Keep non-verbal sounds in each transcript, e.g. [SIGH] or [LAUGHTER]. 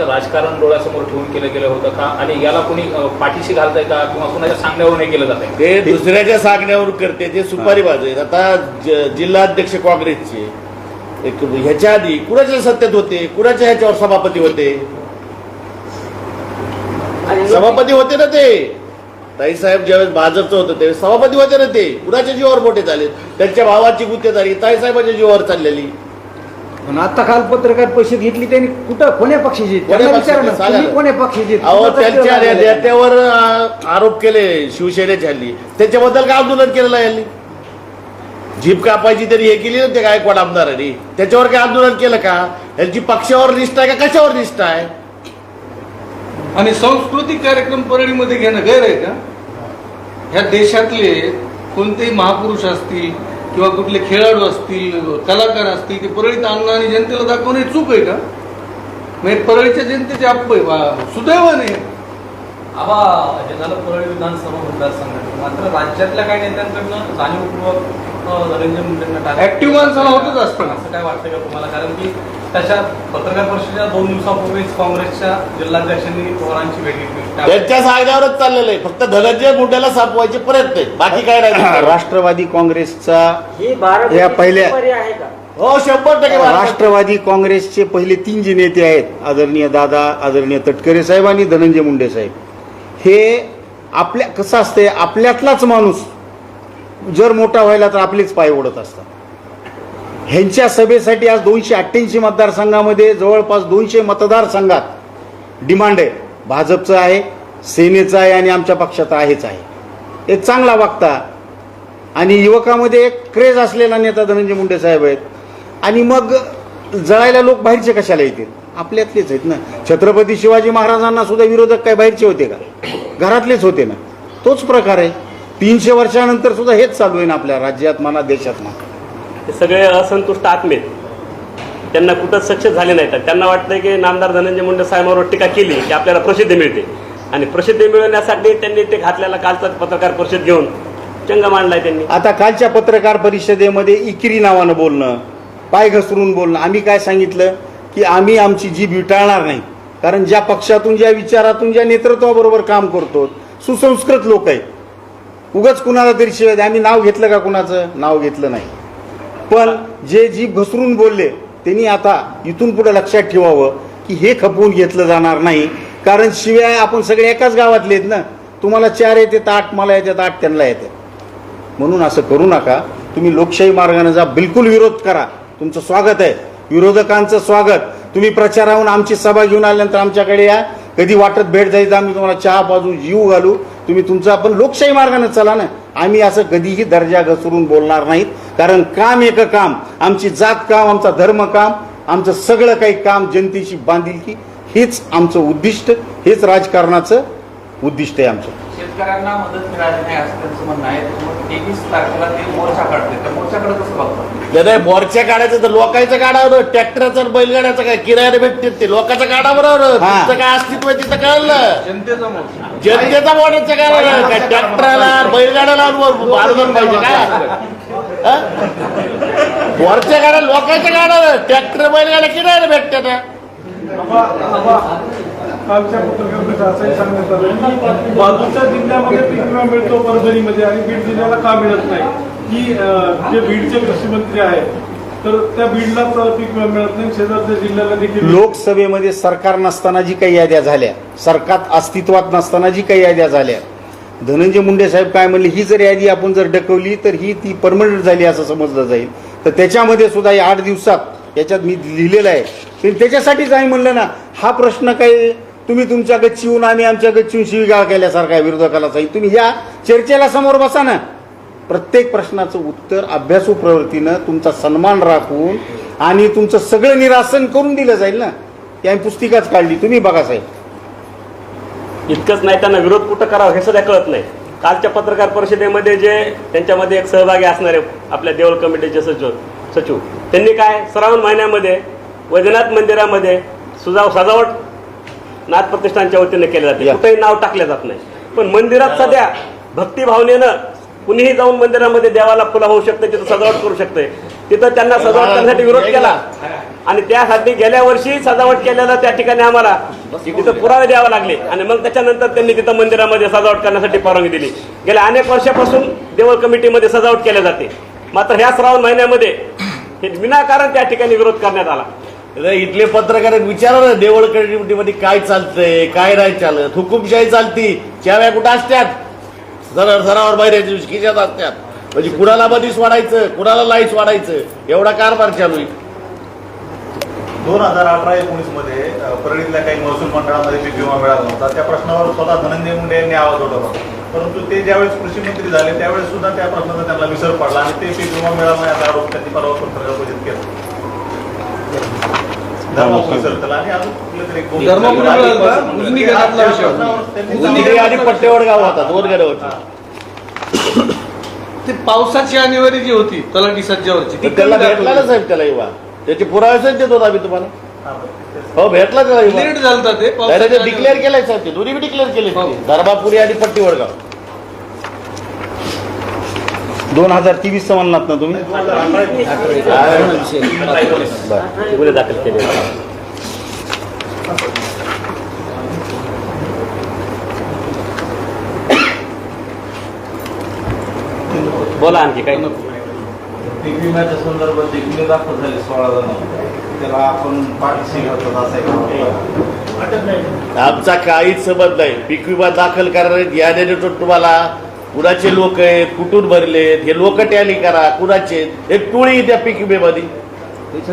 फक्त राजकारण डोळ्यासमोर ठेवून केलं गेलं होतं का? आणि याला कोणी पाठीशी घालतंय का? किंवा कुणाच्या सांगण्यावरून हे केलं जात आहे? ते दुसऱ्याच्या सांगण्यावर करते ते सुपारी बाजू आहेत आता ज- जिल्हाध्यक्ष काँग्रेसचे एक ह्याच्या आधी कुणाच्या सत्तेत होते? कुणाच्या ह्याच्यावर सभापती होते? सभापती होते ना ते. ताईसाहेब ज्यावेळेस भाजपचं होतं त्यावेळेस सभापती होते ना ते. कुणाच्या जीवावर मोठे झाले त्यांच्या भावाची गुत्तेदारी ताईसाहेबांच्या जीवावर चाललेली. पण आता काल पत्रकार परिषद घेतली त्यांनी कुठं कोण्या पक्षाची? कोण्या त्यांना पक्षाची? विचारा ना, सांगा तुम्ही ना. कोण्या पक्षाची? अहो त्यांच्या आहे. नेत्यावर आरोप केले शिवसेनेच्या हल्ली त्याच्याबद्दल काय आंदोलन केलेलं आहे हल्ली जीप कापायची तरी हे केली ना ते गायकवाड आमदारांनी त्याच्यावर काय आंदोलन केलं का यांची पक्षावर निष्ठा आहे का कशावर निष्ठा आहे आणि सांस्कृतिक कार्यक्रम परळीमध्ये घेणं गैर आहे का ह्या देशातले कोणतेही महापुरुष असतील किंवा कुठले खेळाडू असतील कलाकार असतील ते परळीत आणणं आणि जनतेला दाखवणे चूक आहे का? म्हणजे परळीच्या जनतेचे अप्प सुदैवाने. आबा हे झालं परळी विधानसभा मतदारसंघ मात्र राज्यातल्या काही नेत्यांकडनं जाणीवपूर्वक नरेंद्र टाकलं. Active माणसाला होतच असतं ना. असं काय वाटतं का तुम्हाला? कारण की त्याच्या पत्रकार परिषदेच्या दोन दिवसापूर्वीच काँग्रेसच्या जिल्हाध्यक्षांनी पवारांची भेट घेतली. त्यांच्या सांगण्यावरच चाललेलं आहे. फक्त धनंजय मुंड्याला सापवायचे प्रयत्न आहेत. बाकी काय नाही. [COUGHS] राष्ट्रवादी काँग्रेसचा ही या पहिल्या- पर्याय आहे का? हो शंभर टक्के राष्ट्रवादी काँग्रेसचे पहिले तीन जे नेते आहेत आदरणीय दादा आदरणीय तटकरे साहेब आणि धनंजय मुंडे साहेब. हे आपल्या कसं असतंय? आपल्यातलाच माणूस जर मोठा व्हायला तर आपलेच पाय ओढत असतात. ह्यांच्या सभेसाठी आज दोनशे अठ्ठ्याऐंशी मतदारसंघामध्ये जवळपास दोनशे मतदारसंघात डिमांड आहे. भाजपचं आहे सेनेचं आहे आणि आमच्या पक्षाचं आहेच आहे. एक चांगला वागता आणि युवकामध्ये एक क्रेज असलेला नेता धनंजय मुंडे साहेब आहेत. आणि मग जळायला लोक बाहेरचे कशाला येतील? आपल्यातलेच आहेत ना. छत्रपती शिवाजी महाराजांना सुद्धा विरोधक काय बाहेरचे होते का? घरातलेच होते ना. तोच प्रकार आहे. तीनशे वर्षानंतर सुद्धा हेच चालू आहे ना आपल्या राज्यात म्हणा देशात म्हणा. ते सगळे असंतुष्ट आत्मे त्यांना कुठंच सक्सेस झाले नाहीत. त्यांना वाटतं की नामदार धनंजय मुंडे साहेबांवर टीका केली की आपल्याला प्रसिद्धी मिळते. आणि प्रसिद्धी मिळवण्यासाठी त्यांनी ते घातलेला कालचा पत्रकार परिषद घेऊन चंग मांडलाय त्यांनी. आता कालच्या पत्रकार परिषदेमध्ये इकिरी नावानं बोलणं पाय घसरून बोलणं आम्ही काय सांगितलं? की आम्ही आमची जीभ विटाळणार नाही. कारण ज्या पक्षातून ज्या विचारातून ज्या नेतृत्वाबरोबर काम करतो सुसंस्कृत लोक आहेत. उगाच कुणाला तरी शिवाय द्या. आम्ही नाव घेतलं का कुणाचं? नाव घेतलं नाही. पण जे जीभ घसरून बोलले त्यांनी आता इथून पुढे लक्षात ठेवावं की हे खपवून घेतलं जाणार नाही. कारण शिवाय आपण सगळे एकाच गावातले आहेत ना. तुम्हाला चार येतात आठ मला येतात आठ त्यांना येतात. म्हणून असं करू नका. तुम्ही लोकशाही मार्गाने जा. बिलकुल विरोध करा. तुमचं स्वागत आहे. विरोधकांचं स्वागत. तुम्ही प्रचाराहून आमची सभा घेऊन आल्यानंतर आमच्याकडे या. कधी वाटत भेट जायचं आम्ही तुम्हाला चहा बाजू जीव घालू. तुम्ही तुमचं आपण लोकशाही मार्गाने चला ना. आम्ही असं कधीही दर्जा घसरून बोलणार नाहीत. कारण काम एक काम आमची जात काम आमचा धर्म काम आमचं सगळं काही काम जनतेशी बांधिलकी हेच आमचं उद्दिष्ट हेच राजकारणाचं उद्दिष्ट आहे आमचं. शेतकऱ्यांना मदत मिळाली नाही असं त्यांचं म्हणणं आहे. त्याच्यामुळे तेवीस तारखेला ते मोर्चा काढते त्या मोर्चाकडे कसं बघतात? नाही, नाही मोर्चा काढायचं तर लोकांचं काढावं ट्रॅक्टरचं आणि बैलगाड्याचं काय? किरायाने भेटते ते. लोकांचं काढावं हा. काय अस्तित्व आहे तिथं कळलं. जनतेचा मोर्चा. जनतेचा मोठ्याचं काय ट्रॅक्टरला बैलगाड्याला बांधून पाहिजे काय? हा? वरच्या गाड्या लोकांच्या गाड्या ट्रॅक्टर बैलगाड्या किरायाने भेटते ना कालच्या असंही सांगण्यात आलं बाजूच्या जिल्ह्यामध्ये पीक विमा मिळतो परभणीमध्ये आणि बीड जिल्ह्याला का मिळत नाही? की जे बीडचे कृषी मंत्री आहेत तर त्या बीडला पीक मिळत नाही. शेजारच्या जिल्ह्याला देखील लोकसभेमध्ये सरकार नसताना जी काही याद्या झाल्या सरकार अस्तित्वात नसताना जी काही याद्या झाल्या धनंजय मुंडे साहेब काय म्हणले ही जर यादी आपण जर डकवली तर ही ती परमनंट झाली असं समजलं जाईल. तर त्याच्यामध्ये सुद्धा या आठ दिवसात याच्यात मी लिहिलेलं आहे. पण त्याच्यासाठीच आम्ही म्हणलं ना हा प्रश्न काही तुम्ही तुमच्या गच्चीहून आम्ही आमच्या गच्चीहून शिवीगाळ केल्यासारखा आहे विरोधकाला. सांगितलं तुम्ही या चर्चेला समोर बसा ना. प्रत्येक प्रश्नाचं उत्तर अभ्यासू प्रवृत्तीनं तुमचा सन्मान राखून आणि तुमचं सगळं निरासन करून दिलं जाईल ना? आम्ही पुस्तिकाच काढली. तुम्ही बघा साहेब. इतकंच नाही त्यांना विरोध कुठं करावा हे सुद्धा कळत नाही. कालच्या पत्रकार परिषदेमध्ये जे त्यांच्यामध्ये एक सहभागी असणारे आपल्या देवळ कमिटीचे सचिव सचिव त्यांनी काय? श्रावण महिन्यामध्ये वैद्यनाथ मंदिरामध्ये सुजाव सजावट नाथ प्रतिष्ठानच्या वतीने केले जाते. या. कुठेही नाव टाकले जात नाही. पण मंदिरात सध्या भक्तिभावनेनं कुणीही जाऊन मंदिरामध्ये देवाला फुला होऊ शकते तिथं सजावट करू शकते. तिथं त्यांना सजावट करण्यासाठी विरोध केला. आणि त्यासाठी गेल्या वर्षी सजावट केलेला त्या ठिकाणी आम्हाला तिथं पुरावे द्यावे लागले. आणि मग त्याच्यानंतर त्यांनी तिथं मंदिरामध्ये सजावट करण्यासाठी परवानगी दिली. गेल्या अनेक वर्षापासून देवळ कमिटीमध्ये सजावट केल्या जाते. मात्र ह्या श्रावण महिन्यामध्ये हे विनाकारण त्या ठिकाणी विरोध करण्यात आला. इथले पत्रकार विचारा ना देवळ कमिटीमध्ये काय चालतंय काय नाही चालत हुकुमशाही चालती चाव्या कुठं असत्यात? सरळ सरावर बाहेर खिशात असतात म्हणजे कुणाला बधीस वाढायचं कुणाला लाईच वाढायचं एवढा कारभार चालू आहे. दोन हजार अठरा एकोणीसमध्ये परळीतल्या काही महसूल मंडळामध्ये पीक विमा मिळाला नव्हता त्या प्रश्नावर स्वतः धनंजय मुंडे यांनी आवाज उठवला. परंतु ते ज्यावेळेस कृषी मंत्री झाले त्यावेळेस सुद्धा त्या प्रश्नाचा त्यांना विसर पडला आणि ते पीक विमा मिळाला नाही असा आरोप त्यांनी परवा पत्रकार परिषद केला. धर्मापुरी? उजनी विषय. होता. पट्टेवड गाव होता दोन होते. ते पावसाची अनिवार्य जी होती तलाठी सज्जावरची ती तर त्याला कमी भेटला ना. साहेब त्याला युवा? त्याचे पुरावे देतो आम्ही तुम्हाला. हा, भेटला त्याला युवा. ते त्याने ते पावसाच्या डिक्लेअर केलंय साहेब ते. दोन्ही डिक्लेअर केले. हो. धर्मापुरी आणि पट्टी वडगाव दोन हजार तेवीस म्हणलात ना तुम्ही. गुन्हे दाखल केले. बोला आणखी काय पीक विम्याच्या संदर्भात जे गुन्हे दाखल झाले सोळा जणांवर त्याला आपण पाठीशी घालतात असं एक आमचा काहीच संबंध नाही. पीक विमा दाखल करणारे याने तुम्हाला कुणाचे लोक आहेत कुठून भरलेत हे लोक टॅली करा कुणाचे आहेत? एक टोळी त्या पीक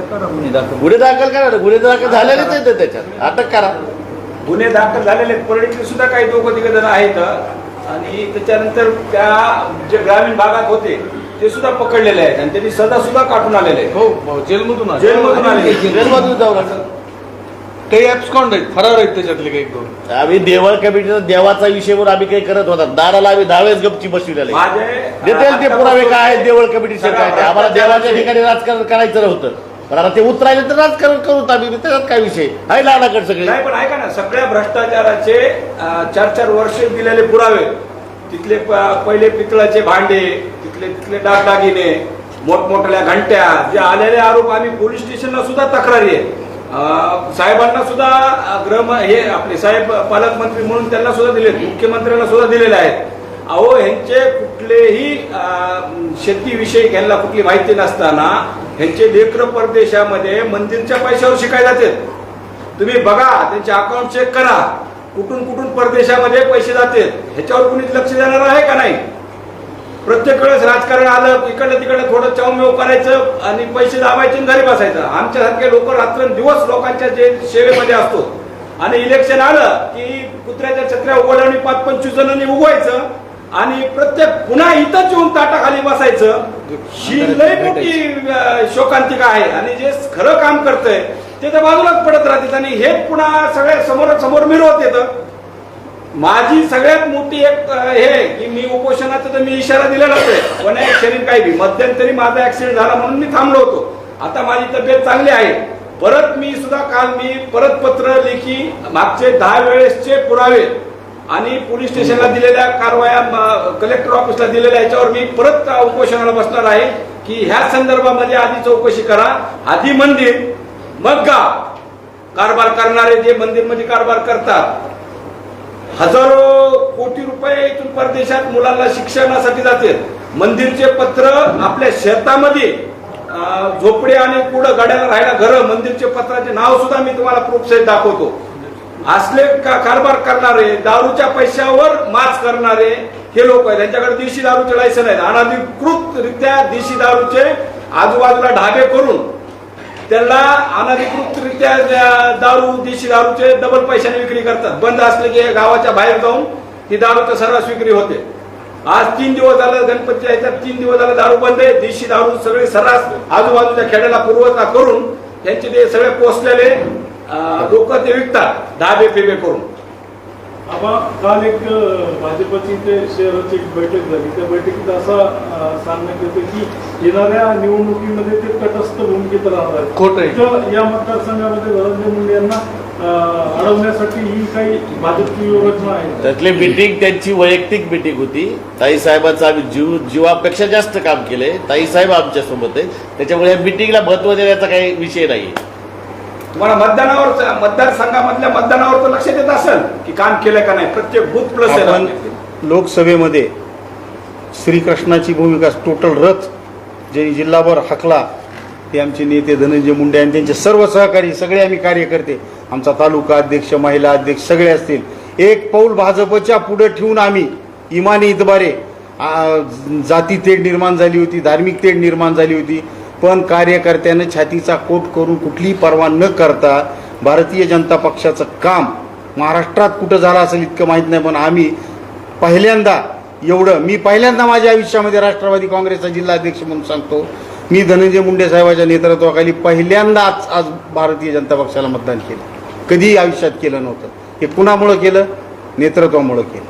करा गुन्हे दाखल गुन्हे दाखल करा ना गुन्हे दाखल झालेलेच आहेत त्याच्यात. अटक करा. गुन्हे दाखल झालेले आहेत. परळीतले सुद्धा काही दोघं तिघ जण आहेत. आणि त्याच्यानंतर त्या जे ग्रामीण भागात होते ते सुद्धा पकडलेले आहेत. आणि त्यांनी सजा सुद्धा काढून आलेले आहेत. हो हो, जेलमधून आले. जेलमधून आलेले काही ऍब्सकॉन्ड आहेत. फरार आहेत त्याच्यातले काही दोन आम्ही देवळ कमिटीचा देवाचा विषय म्हणून आम्ही काही करत होता दाराला आम्ही दहावेच गपची बसविलेले माझे देतील ते पुरावे काय आहेत? देवळ कमिटीचे काय ते. आम्हाला देवाच्या ठिकाणी राजकारण करायचं नव्हतं. पण आता ते उतरायले तर राजकारण करू आम्ही. त्याच्यात काय विषय? आहे लाडाकड सगळे. नाही पण ऐका ना. सगळ्या भ्रष्टाचाराचे अं, चार चार वर्ष दिलेले पुरावे. तिथले प- पहिले पितळाचे भांडे तिथले तिथले दागदागिने मोठमोठ्या घंट्या जे आलेले आरोप आम्ही पोलीस स्टेशनला सुद्धा तक्रारी आहे साहेबांना सुद्धा गृह हे आपले साहेब पालकमंत्री म्हणून त्यांना सुद्धा दिले मुख्यमंत्र्यांना सुद्धा दिलेले आहेत. अहो ह्यांचे कुठलेही शेतीविषयी ह्यांना कुठली माहिती नसताना ह्यांचे लेकर परदेशामध्ये मंदिरच्या पैशावर शिकायला जातात. तुम्ही बघा त्यांचे अकाउंट चेक करा. कुठून कुठून परदेशामध्ये पैसे जातात? ह्याच्यावर कुणीच लक्ष देणार आहे का नाही? प्रत्येक वेळेस राजकारण आलं इकडलं तिकडलं थोडं चौमेव करायचं आणि पैसे दाबायचे आणि घरी बसायचं आमच्यासारखे लोक रात्रंदिवस लोकांच्या जे सेवेमध्ये असतो. आणि इलेक्शन आलं की कुत्र्याच्या छत्र्या उघडवणी पाच पंचवीस जणांनी उगवायचं आणि प्रत्येक पुन्हा इथंच येऊन ताटाखाली बसायचं. ही लय मोठी शोकांतिका आहे. आणि जे खरं काम करतंय ते तर बाजूलाच पडत राहतात. आणि हेच पुन्हा सगळे समोर समोर मिरवत येतं. माझी सगळ्यात मोठी एक हे की मी उपोषणाचा तर मी इशारा दिलेला आहे पण शरीर काही बी मध्यंतरी माझा ऍक्सिडेंट झाला म्हणून मी थांबलो होतो. आता माझी तब्येत चांगली आहे. परत मी सुद्धा काल मी परत पत्र लेखी मागचे दहा वेळेसचे पुरावे आणि पोलीस स्टेशनला दिलेल्या कारवाया कलेक्टर ऑफिसला दिलेल्या याच्यावर मी परत उपोषणाला बसणार आहे की ह्या संदर्भामध्ये आधी चौकशी करा. आधी मंदिर मग गाव. कारभार करणारे जे मंदिरमध्ये कारभार करतात हजारो कोटी रुपये इथून परदेशात मुलांना शिक्षणासाठी जाते मंदिरचे पत्र आपल्या शेतामध्ये झोपडे आणि पुढं गाड्याला राहायला घर मंदिरचे पत्राचे नाव सुद्धा मी तुम्हाला प्रोत्साहित दाखवतो. असले का- कारभार करणारे दारूच्या पैशावर माच करणारे हे लोक आहेत. त्यांच्याकडे देशी दारूचे लायसन आहेत. अनधिकृतरित्या देशी दारूचे आजूबाजूला ढाबे करून त्यांना अनाधिकृत त्या दारू देशी दारूचे डबल पैशाने विक्री करतात. बंद असले की गावाच्या बाहेर जाऊन ती दारूचं सर्रास विक्री होते. आज तीन दिवस झालं गणपतीच्या ह्याच्यात तीन दिवस झालं दारू बंद आहे. देशी दारू सगळे सर्रास आजूबाजूच्या खेड्याला पुरवठा करून त्यांचे ते सगळे पोचलेले लोक ते विकतात धाबे फेबे करून. आपण काल एक भाजपची ते शहराची एक बैठक झाली. त्या बैठकीत असा सांगण्यात येतं की येणाऱ्या निवडणुकीमध्ये ते तटस्थ भूमिकेत राहणार. खोटं आहे. या मतदारसंघामध्ये धनंजय मुंडे यांना अडवण्यासाठी ही काही भाजपची योजना आहे. त्यातली मिटिंग त्यांची वैयक्तिक मिटिंग होती. ताई साहेबांचं आम्ही जीव जीवापेक्षा जास्त काम केलंय. ताई साहेब आमच्यासोबत आहे त्याच्यामुळे या मिटिंगला महत्त्व देण्याचा काही विषय नाही तुम्हाला मतदानावर मतदारसंघामधल्या मतदानावर तर लक्ष देत असेल की काम केलं का नाही प्रत्येक बूथ प्लस. लोकसभेमध्ये श्रीकृष्णाची भूमिका टोटल रथ ज्यांनी जिल्हाभर हाकला ते आमचे नेते धनंजय मुंडे आणि त्यांचे सर्व सहकारी सगळे आम्ही कार्यकर्ते आमचा तालुका अध्यक्ष महिला अध्यक्ष सगळे असतील एक पाऊल भाजपच्या पुढे ठेवून आम्ही इमानी इतबारे जाती तेढ निर्माण झाली होती धार्मिक तेढ निर्माण झाली होती पण कार्यकर्त्यानं छातीचा कोट करून कुठलीही पर्वा न करता भारतीय जनता पक्षाचं काम महाराष्ट्रात कुठं झालं असेल इतकं माहीत नाही पण आम्ही पहिल्यांदा एवढं मी पहिल्यांदा माझ्या आयुष्यामध्ये राष्ट्रवादी काँग्रेसचा जिल्हाध्यक्ष म्हणून सांगतो. मी धनंजय मुंडे साहेबाच्या नेतृत्वाखाली पहिल्यांदाच आज भारतीय जनता पक्षाला मतदान केलं. कधीही आयुष्यात केलं नव्हतं. हे कुणामुळं केलं? नेतृत्वामुळं केलं.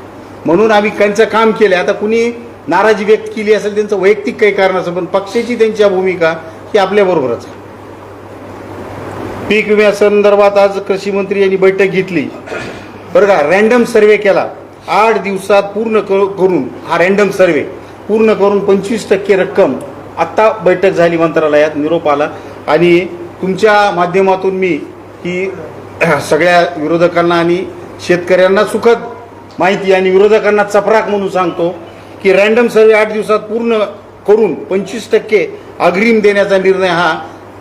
म्हणून आम्ही त्यांचं काम केलं. आता कुणी नाराजी व्यक्त केली असेल त्यांचं वैयक्तिक काही कारण असेल पण पक्षाची त्यांच्या भूमिका ही आपल्याबरोबरच आहे. पीक विम्यासंदर्भात आज कृषी मंत्री यांनी बैठक घेतली. बरं का रॅन्डम सर्वे केला. आठ दिवसात पूर्ण करून हा रॅन्डम सर्वे पूर्ण करून पंचवीस टक्के रक्कम आत्ता बैठक झाली मंत्रालयात निरोप आला. आणि तुमच्या माध्यमातून मी ही [CLEARS THROAT] सगळ्या विरोधकांना आणि शेतकऱ्यांना सुखद माहिती आणि विरोधकांना चपराक म्हणून सांगतो की रॅन्डम सर्वे आठ दिवसात पूर्ण करून पंचवीस टक्के अग्रिम देण्याचा निर्णय हा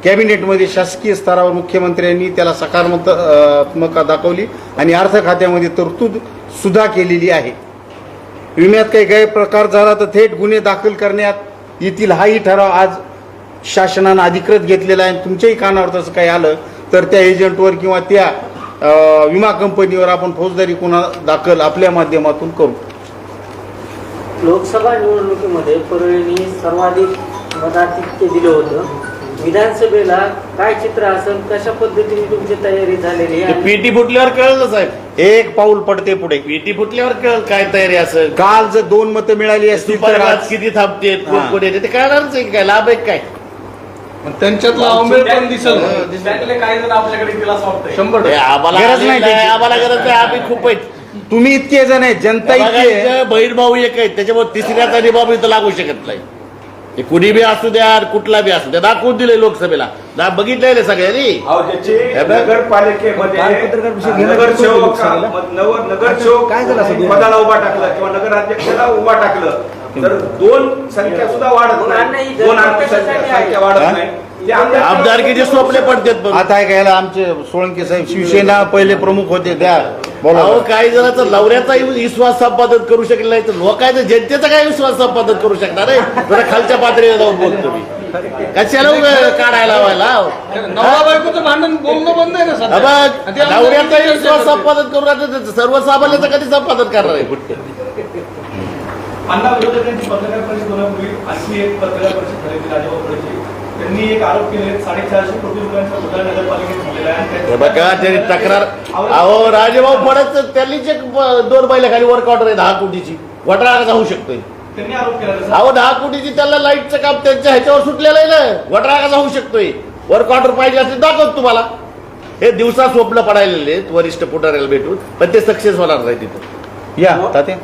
कॅबिनेटमध्ये शासकीय स्तरावर मुख्यमंत्र्यांनी त्याला सकारात्मक दाखवली आणि अर्थ खात्यामध्ये तरतूद सुद्धा केलेली आहे. विम्यात काही गैरप्रकार झाला तर थेट गुन्हे दाखल करण्यात येतील हाही ठराव आज शासनानं अधिकृत घेतलेला आहे. तुमच्याही कानावर तसं काही आलं तर त्या एजंटवर किंवा त्या विमा कंपनीवर आपण फौजदारी गुन्हा दाखल आपल्या माध्यमातून करू. लोकसभा निवडणुकीमध्ये परळीने सर्वाधिक मताधिक्य दिलं होतं. विधानसभेला काय चित्र असेल कशा पद्धतीने तुमची तयारी झालेली आहे? पीटी फुटल्यावर कळलं साहेब. एक पाऊल पडते पुढे. पीटी फुटल्यावर कळलं काय तयारी असेल. काल जर दोन मतं मिळाली असतील तर सुपारी आज किती थांबते. कोण येते? ते कळणारच आहे की काय? लाभ आहे काय? पण त्यांच्यातला अवमेळ पण दिसल. त्यातले काही जण आपल्याकडे वाटतंय. शंभर हे आम्हाला गरज आलेलं नाही आहे, त्याची. आम्हाला गरज नाही आम्ही खूप आहेत. तुम्ही इतके जण आहे जनता इतकी आहे. बहीण भाऊ एक आहेत त्याच्यामुळे तिसऱ्याचा निभाव इथं लागू शकत नाही. हे कुणी बी असू द्या कुठला बी असू द्या दाखवून दिले लोकसभेला. दा बघितलेले सगळ्यांनी? अहो, ज्याची हे बघ. नगरपालिकेमध्ये नगरसेवक नवर नगरसेवक पदाला उभा टाकलं किंवा नगराध्यक्षाला उभा टाकलं तर दोन संख्या सुद्धा वाढत दोन नाही. दोन संख्या आहे? संख्या वाढत? नाही. ते आमदार- आमदारकीचे स्वप्ने पडतात बघ. आता ऐकायला आमचे सोळंके साहेब शिवसेना पहिले प्रमुख होते त्या. अहो काही जणांचा नवऱ्याचाही विश्वास संपादन करू शकले नाही तर लोकांचा जनतेचा काय विश्वास संपादन करू शकणार आहे? जरा खालच्या पातळीला जाऊन बोलतो मी. कशाला काढायला लावायला? नवरा बायकोचं भांडण बोलणं बंद आहे ना सध्या. बघ, आणि ते नवऱ्याचाही आमदार विश्वास संपादन करू राहतो सर्वसामान्याचं कधी संपादन करणार आहे? अण्णा विरोधकांची पत्रकार परिषद होण्यापूर्वी आणखी एक पत्रकार परिषद झाली राजाभाऊ त्यांनी एक आरोप केले साडेचारशे कोटी रुपयांचा घोटाळा नगरपालिकेत झालेला आहे. आणि हे बघा त्यांनी तक्रार. अहो राजेभाऊ फडत त्यांनीच एक दोन बैला खाली वर्क ऑर्डर आहे दहा कोटीची. घोटाळा कसा होऊ शकतोय? त्यांनी आरोप केला तसा. अहो दहा कोटीची त्याला लाईटचं काम त्यांच्या ह्याच्यावर सुटलेलं आहे ना. घोटाळा कसा होऊ शकतोय? वर्क ऑर्डर पाहिजे असेल दाखवत तुम्हाला. हे दिवसा स्वप्न पडायलेले आहेत वरिष्ठ पुढाऱ्याला भेटून पण ते सक्सेस होणार नाही तिथं. या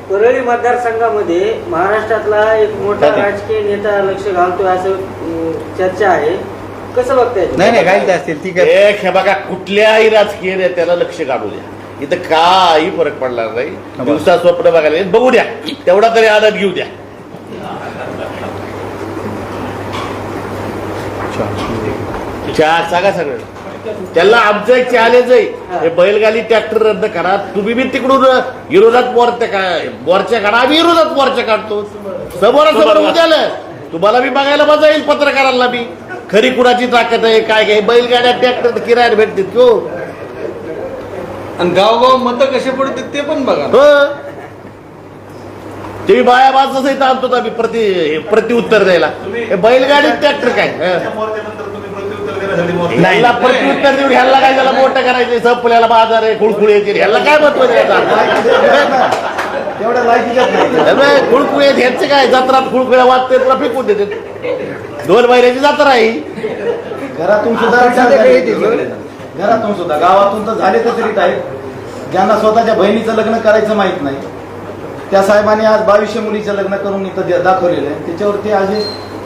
परळी मतदारसंघामध्ये महाराष्ट्रातला एक मोठा. राजकीय नेता लक्ष घालतोय असं अं, चर्चा आहे. कसं बघताय तुम्ही? नाही नाही काही असतील ठीक आहे. एक हे बघा कुठल्याही राजकीय नेत्याला लक्ष काढू द्या. इथं काही फरक पडणार नाही. दिवसा स्वप्न बघायला येईल. बघू द्या. तेवढा तरी आनंद घेऊ द्या. चार सांगा सगळं त्याला आमचं एक चॅलेंज आहे. हे. बैलगाडी ट्रॅक्टर रद्द करा. तुम्ही बी तिकडून विरोधात मोर्चा काय मोर्चा काढा. आम्ही विरोधात मोर्चा काढतो. समोरासमोर उद्याला. तुम्हाला बी बघायला मजा येईल पत्रकारांना बी. खरी कुणाची ताकद आहे काय काय बैलगाड्या ट्रॅक्टर किरायला भेटतात की हो? आणि गावगाव मतं कसे पडतात ते पण बघा. हो. ते बाया सहित आणतो आम्ही प्रति प्रति उत्तर द्यायला हे बैलगाडी ट्रॅक्टर काय? तुम्ही प्रत्युत्तर देऊन ह्याला काय त्याला मोठं करायचं संपल्याला बाजार आहे खुळखुळे येतील. ह्याला काय महत्त्व द्यायचं आहेत. ह्यांचे काय? जत्रात खुळखुळ्या वाजते तुला फेकून देते. दोन महिन्याची जत्रा आहे. घरातून सुद्धा. घरातून सुद्धा. गावातून तर झाले तर तरी आहेत ज्यांना स्वतःच्या बहिणीचं लग्न करायचं माहीत नाही. त्या साहेबांनी आज बावीसशे मुलीचं लग्न करून इथं दाखवलेलं आहे. त्याच्यावरती आज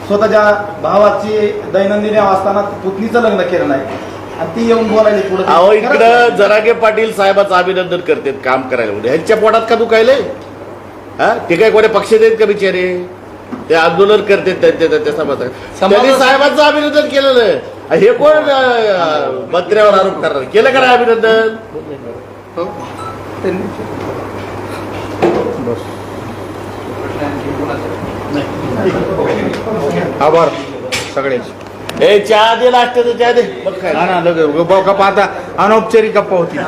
स्वतःच्या भावाची दैनंदिन असताना पुतणीचं लग्न केलं नाही. आणि ती येऊन बोलायला पुढे. अहो इकडं जरागे पाटील साहेबाचं अभिनंदन करतात काम करायला. म्हणजे ह्यांच्या पोटात का दुखायले? हा? ते काय कोणी पक्ष देत का बिचारे? ते आंदोलन करतात त्यांच्या त्यांच्या समाजात. त्यांनी साहेबांचं अभिनंदन केलेलं आहे. हे कोण अं, मंत्र्यावर आरोप करणार? केलं का नाही अभिनंदन? हो. आभार सगळ्याचे हे चहा दे नाश्त्याचं चहा दे. मग काय. ना ना गप्पा आता अनौपचारिक गप्पा होती.